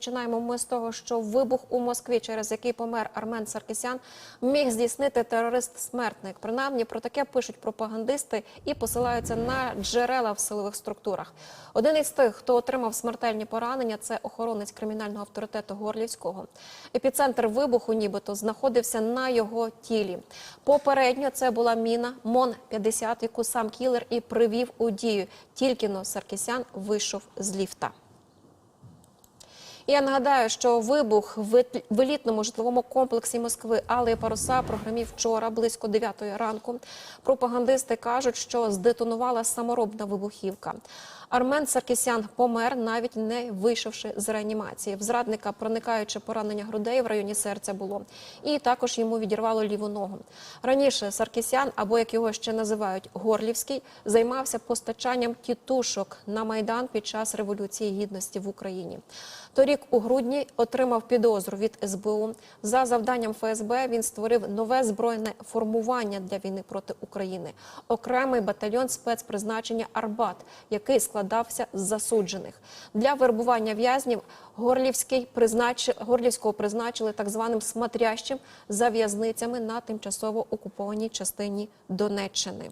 Починаємо ми з того, що вибух у Москві, через який помер Армен Саркісян, міг здійснити терорист-смертник. Принаймні про таке пишуть пропагандисти і посилаються на джерела в силових структурах. Один із тих, хто отримав смертельні поранення, це охоронець кримінального авторитету Горлівського. Епіцентр вибуху, нібито, знаходився на його тілі. Попередньо це була міна МОН 50 яку сам кілер і привів у дію. Тільки но Саркісян вийшов з ліфта. Я нагадаю, що вибух в елітному житловому комплексі Москви Алеї Паруса прогремів вчора близько 9 ранку. Пропагандисти кажуть, що здетонувала саморобна вибухівка. Армен Саркісян помер, навіть не вийшовши з реанімації. В зрадника проникаюче поранення грудей в районі серця було. І також йому відірвало ліву ногу. Раніше Саркісян, або як його ще називають Горлівський, займався постачанням тітушок на майдан під час революції гідності в Україні. Торік у грудні отримав підозру від СБУ. За завданням ФСБ він створив нове збройне формування для війни проти України. Окремий батальйон спецпризначення Арбат, який складався з засуджених. Для вербування в'язнів Горлівський признач... Горлівського призначили так званим смотрящим за в'язницями на тимчасово окупованій частині Донеччини.